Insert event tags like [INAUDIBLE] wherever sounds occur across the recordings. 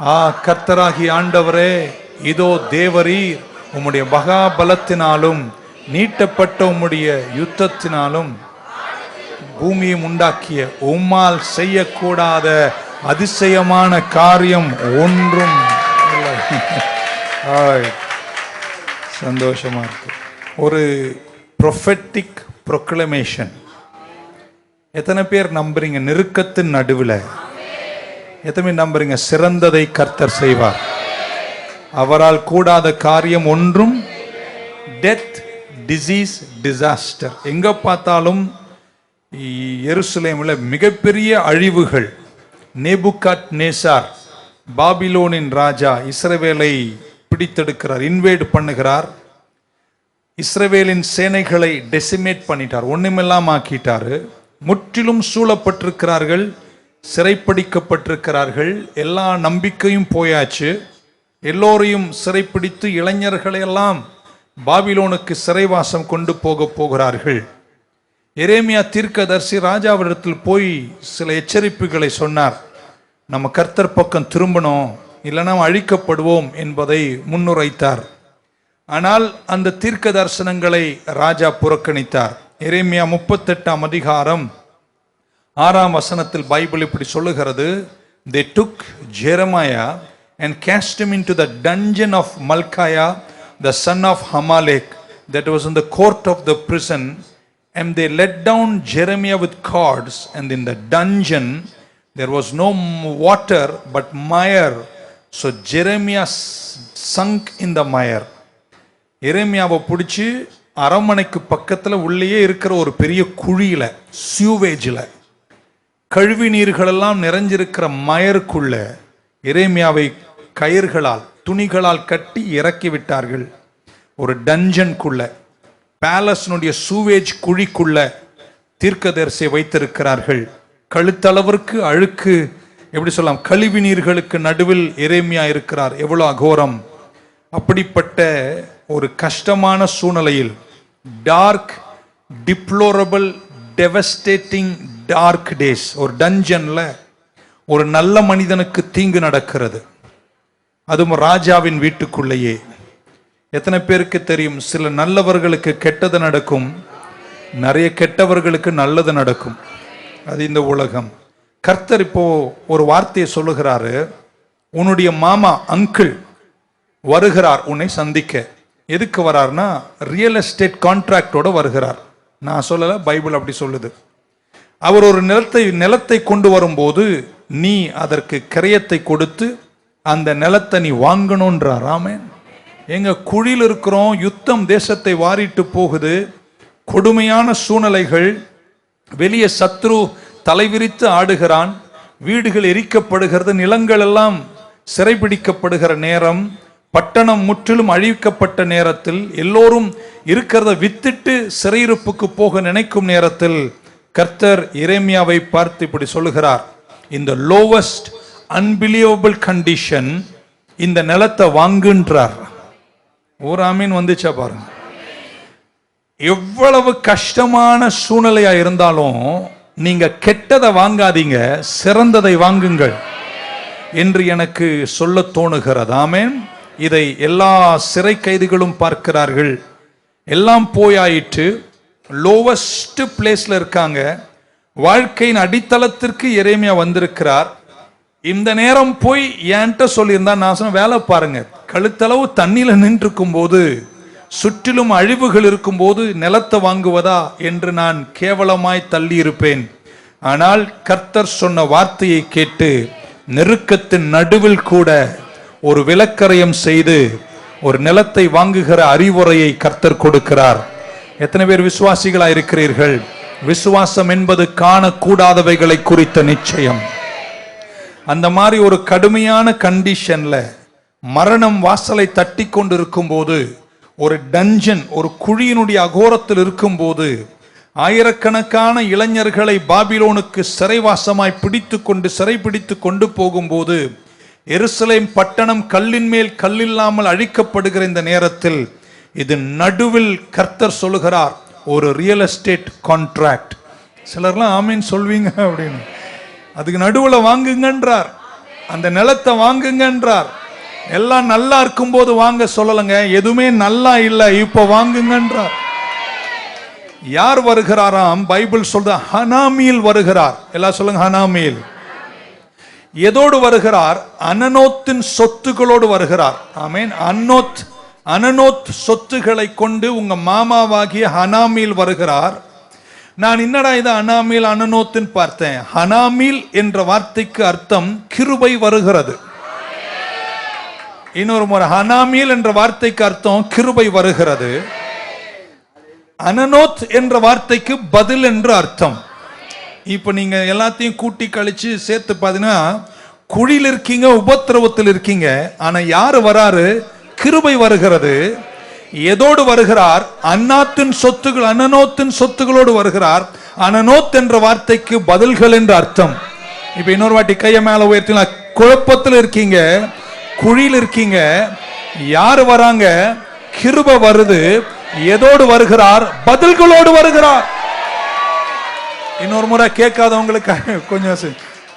ஆ கர்த்தராகி ஆண்டவரே இதோ தேவரீர் உம்முடைய மகாபலத்தினாலும் நீட்டப்பட்ட உம்முடைய யுத்தத்தினாலும் பூமியும் உண்டாக்கிய உம்மால் செய்யக்கூடாத அதிசயமான காரியம் ஒன்றும் ஆய். சந்தோஷமா இருக்கு. ஒரு ப்ரொஃபெட்டிக் ப்ரொக்ளமேஷன் எத்தனை பேர் நம்புறீங்க? நெருக்கத்தின் நடுவில். எத்தனை நம்புறீங்க? சிறந்ததை கர்த்தர் செய்வார். அவரால் கூடாத காரியம் ஒன்றும் டெத் டிசீஸ் டிசாஸ்டர் எங்க பார்த்தாலும் எருசலேமில் மிகப்பெரிய அழிவுகள். நேபுகாட் நேசார் பாபிலோனின் ராஜா இஸ்ரவேலை பிடித்தெடுக்கிறார் இன்வேட் பண்ணுகிறார். இஸ்ரவேலின் சேனைகளை டெசிமேட் பண்ணிட்டார் ஒன்றுமெல்லாம் ஆக்கிட்டார். முற்றிலும் சூழப்பட்டிருக்கிறார்கள். சிறைப்பிடிக்கப்பட்டிருக்கிறார்கள். எல்லா நம்பிக்கையும் போயாச்சு. எல்லோரையும் சிறைப்பிடித்து இளைஞர்களையெல்லாம் பாபிலோனுக்கு சிறைவாசம் கொண்டு போக போகிறார்கள். எரேமியா தீர்க்கதரிசி ராஜாவிடத்தில் போய் சில எச்சரிப்புகளை சொன்னார். நம்ம கர்த்தர் பக்கம் திரும்பணும் இல்லைனா அழிக்கப்படுவோம் என்பதை முன்னுரைத்தார். ஆனால் அந்த தீர்க்க தரிசனங்களை ராஜா புறக்கணித்தார். எரேமியா முப்பத்தெட்டாம் அதிகாரம் ஆறாம் வசனத்தில் பைபிள் இப்படி சொல்லுகிறது they took Jeremiah and cast him into the dungeon of Malchiah the son of Hammelech that was in the court of the prison and they let down Jeremiah with cords and in the dungeon there was no water but mire so Jeremiah sunk in the mire எரேமியாவை பிடிச்சி அரண்மனைக்கு பக்கத்தில் உள்ளேயே இருக்கிற ஒரு பெரிய குழியில் சியூவேஜில் கழிவு நீர்களெல்லாம் நிறைஞ்சிருக்கிற மயருக்குள்ள எரேமியாவை கயிர்களால் துணிகளால் கட்டி இறக்கி விட்டார்கள் ஒரு டஞ்சனுக்குள்ள பேலஸ்னுடைய சூவேஜ் குழிக்குள்ள தீர்க்கதரிசை வைத்திருக்கிறார்கள். கழுத்தளவிற்கு அழுக்கு எப்படி சொல்லலாம் கழிவு நீர்களுக்கு நடுவில் இறைமையா இருக்கிறார். எவ்வளோ அகோரம். அப்படிப்பட்ட ஒரு கஷ்டமான சூழ்நிலையில் dark deplorable devastating dark days ஒரு டஞ்சன்ல ஒரு நல்ல மனிதனுக்கு தீங்கு நடக்கிறது. அதுவும் ராஜாவின் வீட்டுக்குள்ளேயே. எத்தனை பேருக்கு தெரியும்? சில நல்லவர்களுக்கு கெட்டது நடக்கும். நிறைய கெட்டவர்களுக்கு நல்லது நடக்கும். அது இந்த உலகம். கர்த்தர் இப்போ ஒரு வார்த்தையை சொல்லுகிறாரு. உன்னுடைய மாமா அங்கிள் வருகிறார் உன்னை சந்திக்க. எதுக்கு வரார்னா ரியல் எஸ்டேட் கான்ட்ராக்டோட வருகிறார். நான் சொல்லலை பைபிள் அப்படி சொல்லுது. அவர் ஒரு நிலத்தை நிலத்தை கொண்டு வரும்போது நீ அதற்கு கிரயத்தை கொடுத்து அந்த நிலத்தை நீ வாங்கணுன்றார் ஆமென். எங்க குழியில் இருக்கிறோம் யுத்தம் தேசத்தை வாரிட்டு போகுது. கொடுமையான சூழ்நிலைகள். வெளியே சத்ரு தலைவிரித்து ஆடுகிறான். வீடுகள் எரிக்கப்படுகிறது நிலங்கள் எல்லாம் சிறைபிடிக்கப்படுகிற நேரம். பட்டணம் முற்றிலும் அழிக்கப்பட்ட நேரத்தில் எல்லோரும் இருக்கிறத வித்திட்டு சிறையிருப்புக்கு போக நினைக்கும் நேரத்தில் கர்த்தர் எரேமியாவை பார்த்து இப்படி சொல்லுகிறார். இந்த லோவஸ்ட் அன்பிலியபிள் கண்டிஷன் இந்த நிலத்தை வாங்குன்றார். ஒரு ஆமீன் வந்துச்சா பாருங்க. எவ்வளவு கஷ்டமான சூழ்நிலையா இருந்தாலும் நீங்க கெட்டதை வாங்காதீங்க சிறந்ததை வாங்குங்கள் என்று எனக்கு சொல்ல தோணுகிறது. ஆமென். இதை எல்லா சிறை கைதிகளும் பார்க்கிறார்கள். எல்லாம் போயாயிற்று. லோவஸ்ட் பிளேஸ்ல இருக்காங்க. வாழ்க்கையின் அடித்தளத்திற்கு இறைமையா வந்திருக்கிறார். இந்த நேரம் போய் என்கிட்ட சொல்லியிருந்தா நான் சொன்ன வேலை பாருங்க. கழுத்தளவு தண்ணியில நின்று போது சுற்றிலும் அழிவுகள் இருக்கும்போது நிலத்தை வாங்குவதா என்று நான் கேவலமாய் தள்ளி இருப்பேன் ஆனால் கர்த்தர் சொன்ன வார்த்தையை கேட்டு நெருக்கத்தின் நடுவில் கூட ஒரு விளக்கரையம் செய்து ஒரு நிலத்தை வாங்குகிற அறிவுரையை கர்த்தர் கொடுக்கிறார். எத்தனை பேர் விசுவாசிகளாக இருக்கிறீர்கள் விசுவாசம் என்பது காணக்கூடாதவைகளை குறித்த நிச்சயம். அந்த மாதிரி ஒரு கடுமையான கண்டிஷன்ல மரணம் வாசலை தட்டி கொண்டிருக்கும் போது ஒரு டஞ்சன் ஒரு குழியினுடைய அகோரத்தில் இருக்கும்போது ஆயிரக்கணக்கான இளைஞர்களை பாபிலோனுக்கு சிறைவாசமாய் பிடித்து கொண்டு சிறைபிடித்து கொண்டு போகும்போது எருசலேம் பட்டணம் கல்லின் மேல் கல்லில்லாமல் அழிக்கப்படுகிற இந்த நேரத்தில் இது நடுவில் கர்த்தர் சொல்லுகிறார் ஒரு ரியல் எஸ்டேட் கான்ட்ராக்ட் சிலர்லாம் ஆமீன் சொல்வீங்க அப்படின்னு. அதுக்கு நடுவில் வாங்குங்கன்றார். அந்த நிலத்தை வாங்குங்கன்றார். எல்லாம் நல்லா இருக்கும்போது வாங்க சொல்லலைங்க எதுவுமே நல்லா இல்லை இப்போ வாங்குங்கன்றார். யார் வருகிறாராம்? பைபிள் சொல்ற ஹனாமியில் வருகிறார். எல்லாம் சொல்லுங்க ஹனாமியில். எதோடு வருகிறார்? அனனோத்தின் சொத்துக்களோடு வருகிறார். ஆமீன். அன்னோத் அனனோத் சொத்துக்களை கொண்டு உங்க மாமாவாகிய ஹனாமீல் வருகிறார். நான் என்னடா இது அனாமீல் அனனோத்துன்னு பார்த்தேன்? ஹனாமில் என்ற வார்த்தைக்கு அர்த்தம் கிருபை வருகிறது. இன்னொரு முறை ஹனாமீல் என்ற வார்த்தைக்கு அர்த்தம் கிருபை வருகிறது. அனனோத் என்ற வார்த்தைக்கு பதில் என்று அர்த்தம். இப்போ நீங்க எல்லாத்தையும் கூட்டி கழிச்சு சேர்த்து பார்த்தீங்கன்னா குழியில் இருக்கீங்க உபத்திரவத்தில் இருக்கீங்க. ஆனா யாரு வராரு? கிருபை வருகிறது. எதோடு வருகிறார்? அன்னாத்தின் சொத்துகள் அனனோத்தின் சொத்துகளோடு வருகிறார். அனனோத் என்ற வார்த்தைக்கு பதில்கள் என்று அர்த்தம். இப்ப இன்னொரு வாட்டி கையை மேல உயர்த்தினா குழப்பத்தில் இருக்கீங்க குழியில் இருக்கீங்க யாரு வராங்க? கிருபை வருது. எதோடு வருகிறார்? பதில்களோடு வருகிறார். இன்னொரு முறை கேட்காதவங்களுக்கு [LAUGHS] கொஞ்சம்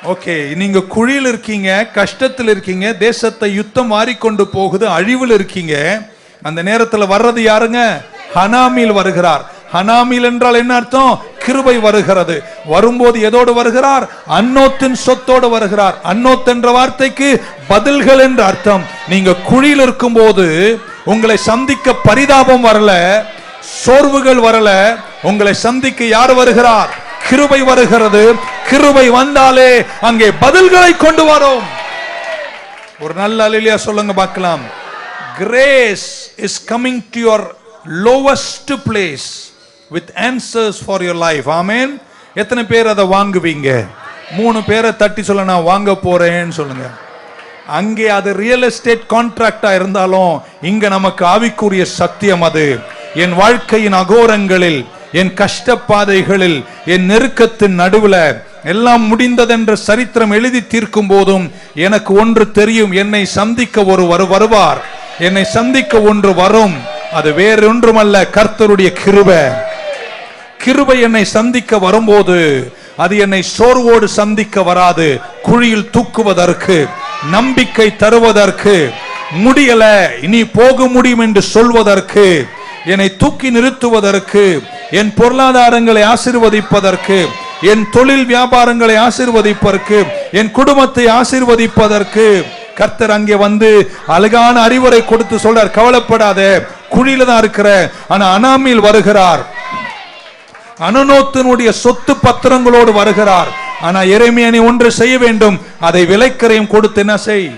ஓகே நீங்க குழியில் இருக்கீங்க கஷ்டத்தில் இருக்கீங்க தேசத்தை யுத்தம் மாறிக்கொண்டு போகுது அழிவில் இருக்கீங்க. அந்த நேரத்தில் வர்றது யாருங்க? ஹனாமில் வருகிறார். ஹனாமில் என்றால் என்ன அர்த்தம்? கிருபை வருகிறது. வரும்போது எதோடு வருகிறார்? அன்னோத்தின் சொத்தோடு வருகிறார். அன்னோத் என்ற வார்த்தைக்கு பதில்கள் என்று அர்த்தம். நீங்க குழியில் இருக்கும்போது உங்களை சந்திக்க பரிதாபம் வரல சோர்வுகள் வரல உங்களை சந்திக்க யார் வருகிறார்? கிருபை வருகிறது. கிருபை வந்தாலே அங்கே பதில்களை கொண்டு வரும். ஒரு நல்ல அலிலியா சொல்லுங்க பார்க்கலாம். Grace is coming to your lowest place with answers for your life amen எத்தனை பேர் அதை வாங்குவீங்க? மூணு பேரை தட்டி சொல்ல நான் வாங்க போறேன்னு சொல்லுங்க. அங்கே அது ரியல் எஸ்டேட் கான்ட்ராக்டா இருந்தாலும் இங்க நமக்கு ஆவிக்குரிய சத்தியம் அது. என் வாழ்க்கையின் அகோரங்களில் என் கஷ்டப்பாதைகளில் என் நெருக்கத்தின் நடுவில் எல்லாம் முடிந்ததென்ற சரித்திரம் எழுதி தீர்க்கும் போதும் எனக்கு ஒன்று தெரியும் என்னை சந்திக்க ஒரு வருவார். என்னை சந்திக்க ஒன்று வரும் அது வேறொன்றுமல்ல கர்த்தருடைய கிருப. கிருபை என்னை சந்திக்க வரும்போது அது என்னை சோர்வோடு சந்திக்க வராது குழியில் தூக்குவதற்கு நம்பிக்கை தருவதற்கு முடியல இனி போக முடியும் என்று சொல்வதற்கு என்னை தூக்கி நிறுத்துவதற்கு என் பொருளாதாரங்களை ஆசிர்வதிப்பதற்கு என் தொழில் வியாபாரங்களை ஆசிர்வதிப்பதற்கு என் குடும்பத்தை ஆசிர்வதிப்பதற்கு கர்த்தர் அங்கே வந்து அழகான அறிவுரை கொடுத்து சொல்றார். கவலைப்படாத குழியில தான் இருக்கிற ஆனா அனாமில் வருகிறார். அனனோத்தினுடைய சொத்து பத்திரங்களோடு வருகிறார். ஆனா இறைமையனை ஒன்று செய்ய வேண்டும். அதை விலைக்கரையும் கொடுத்து என்ன செய்?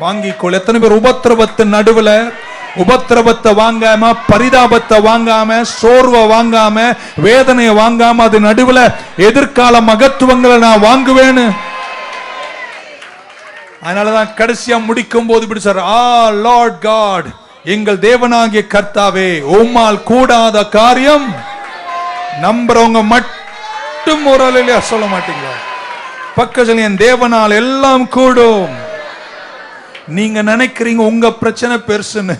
வாங்கிக்கொள். எத்தனை பேர் உபத்திரவத்தின் நடுவுல உபத்திரவத்தை வாங்காம பரிதாபத்தை வாங்காம சோர்வை வாங்காம வேதனையை வாங்காம அது நடுவில் எதிர்கால மகத்துவங்களை நான் வாங்குவேன்னு. அதனாலதான் கடைசியா முடிக்கும் போது இப்படி சார் ஆ லார்ட் காட் எங்கள் தேவனாகிய கர்த்தாவே உம்மால் கூடாத காரியம் நம்புறவங்க மட்டும் ஒரு சொல்ல மாட்டீங்களா? பக்கத்தில் என் தேவனால் எல்லாம் கூடும். நீங்க நினைக்கிறீங்க உங்க பிரச்சனை பெருசுன்னு.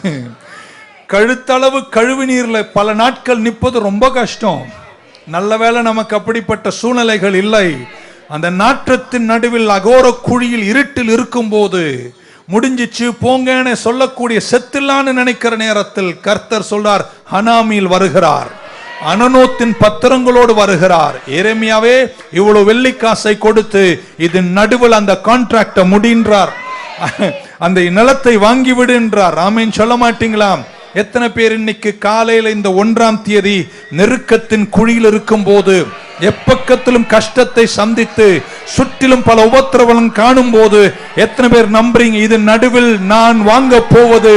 கழுத்தளவு கழுவு நீர்ல பல நாட்கள் நிற்பது ரொம்ப கஷ்டம். நல்ல வேளை நமக்கு அப்படிப்பட்ட சூழ்நிலைகள் இல்லை. அந்த நாற்றத்தின் நடுவில் அகோர குழியில் இருட்டில் இருக்கும்போது முடிஞ்சிச்சு போங்கன்னு சொல்லக்கூடிய செத்தில்லான்னு நினைக்கிற நேரத்தில் கர்த்தர் சொல்றார் ஹனாமியில் வருகிறார். அனனோத்தின் பத்திரங்களோடு வருகிறார். எரேமியாவே இவ்வளவு வெள்ளிக்காசை கொடுத்து இதன் நடுவில் அந்த கான்ட்ராக்ட முடின்றார். அந்த நிலத்தை வாங்கிவிடு என்றார். ராமேன் சொல்ல மாட்டீங்களாம். எத்தனை பேர் இன்னைக்கு காலையில இந்த ஒன்றாம் தேதி நெருக்கத்தின் குழியில் இருக்கும் போது எப்பக்கத்திலும் கஷ்டத்தை சந்தித்து சுற்றிலும் பல உபத்திரவலம் காணும் போது எத்தனை பேர் நம்புறீங்க? இது நடுவில் நான் வாங்க போவது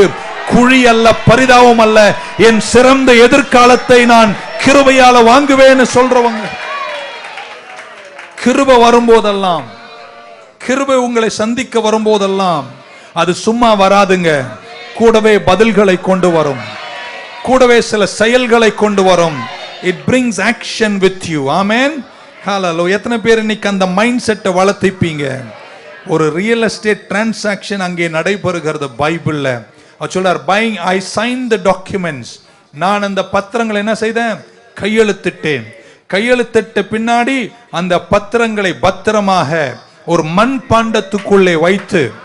குழி அல்ல பரிதாபம் அல்ல. என் சிறந்த எதிர்காலத்தை நான் கிருபையால வாங்குவேன்னு சொல்றவங்க. கிருப வரும்போதெல்லாம் கிருபை உங்களை சந்திக்க வரும்போதெல்லாம் அது சும்மா வராதுங்க. கூடவே பதில்களை கொண்டு வரும். கூடவே சில செயல்களை கொண்டு வரும். It brings action with you amen hello எத்தனை பேர் இன்னைக்கு அந்த மைண்ட் செட்டை வளர்த்திப்பீங்க? ஒரு ரியல் எஸ்டேட் டிரான்சாக்ஷன் அங்கே நடைபெறுகிறது பைபிளில். அவர் சொல்றார் பைங் ஐ சைன் த டாக்குமெண்ட்ஸ் நான் அந்த பத்திரங்களை என்ன செய்தேன்? கையெழுத்திட்டேன். கையெழுத்திட்ட பின்னாடி அந்த பத்திரங்களை பத்திரமாக ஒரு மண் பாண்டத்துக்குள்ளே வைத்து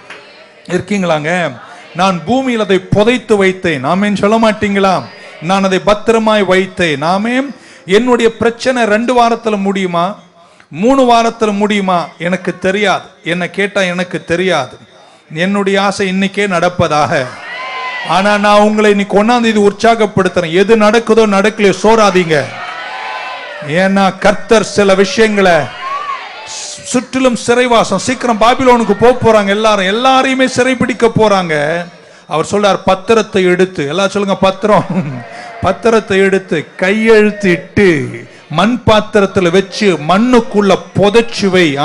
இருக்கீங்களாங்க? நான் பூமியில் அதை புதைத்து வைத்தேன். நாமேன் சொல்ல மாட்டீங்களா? நான் அதை பத்திரமாய் வைத்தேன். நாமே என்னுடைய பிரச்சனை ரெண்டு வாரத்தில் முடியுமா? மூணு வாரத்தில் முடியுமா? எனக்கு தெரியாது. என்னை கேட்டால் எனக்கு தெரியாது. என்னுடைய ஆசை இன்னைக்கே நடப்பதாக. ஆனா நான் உங்களை இன்னைக்கு ஒன்னாம் தேதி உற்சாகப்படுத்துறேன். எது நடக்குதோ நடக்கலையோ சோறாதீங்க. ஏன்னா கர்த்தர் சில விஷயங்களை சுற்றிலும் சிறைவாசம். சீக்கிரம் பாபிலோனுக்கு போக போறாங்க எல்லாரும். எல்லாரையுமே சிறைபிடிக்க போறாங்க. அவர் சொல்றார் பத்திரத்தை எடுத்து. எல்லாம் சொல்லுங்க பத்திரம். [LAUGHS] பத்திரத்தை எடுத்து கையெழுத்திட்டு மண் பாத்திரத்துல வச்சு மண்ணுக்குள்ள புதைச்சு வை.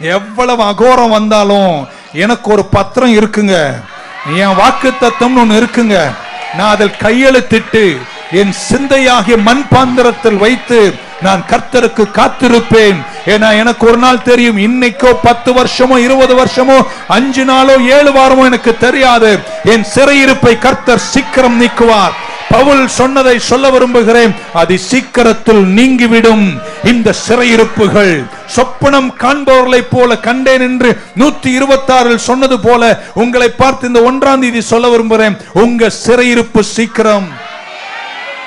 எவ்வளவு அகோரம் வந்தாலும் எனக்கு ஒரு பத்திரம் இருக்குங்க. என் வாக்கு தத்தம்னு ஒன்று இருக்குங்க. நான் அதில் கையெழுத்திட்டு என் சிந்தையாகிய மண் பாத்திரத்தில் வைத்து நான் கர்த்தருக்கு காத்திருப்பேன். ஏன்னா எனக்கு ஒரு நாள் தெரியும் இன்னைக்கோ பத்து வருஷமோ இருபது வருஷமோ அஞ்சு நாளோ ஏழு வாரமோ எனக்கு தெரியாது. என் சிறையிருப்பை கர்த்தர் சீக்கிரம் நீக்குவார். பவுல் சொன்னதை சொல்ல விரும்புகிறேன். அது சீக்கிரத்தில் நீங்கிவிடும். இந்த சிறையிருப்புகள் சொப்பனம் காண்பவர்களை போல கண்டேன் என்று நூத்தி இருபத்தி ஆறில் சொன்னது போல உங்களை பார்த்து இந்த ஒன்றாம் தேதி சொல்ல விரும்புகிறேன். உங்க சிறையிருப்பு சீக்கிரம்.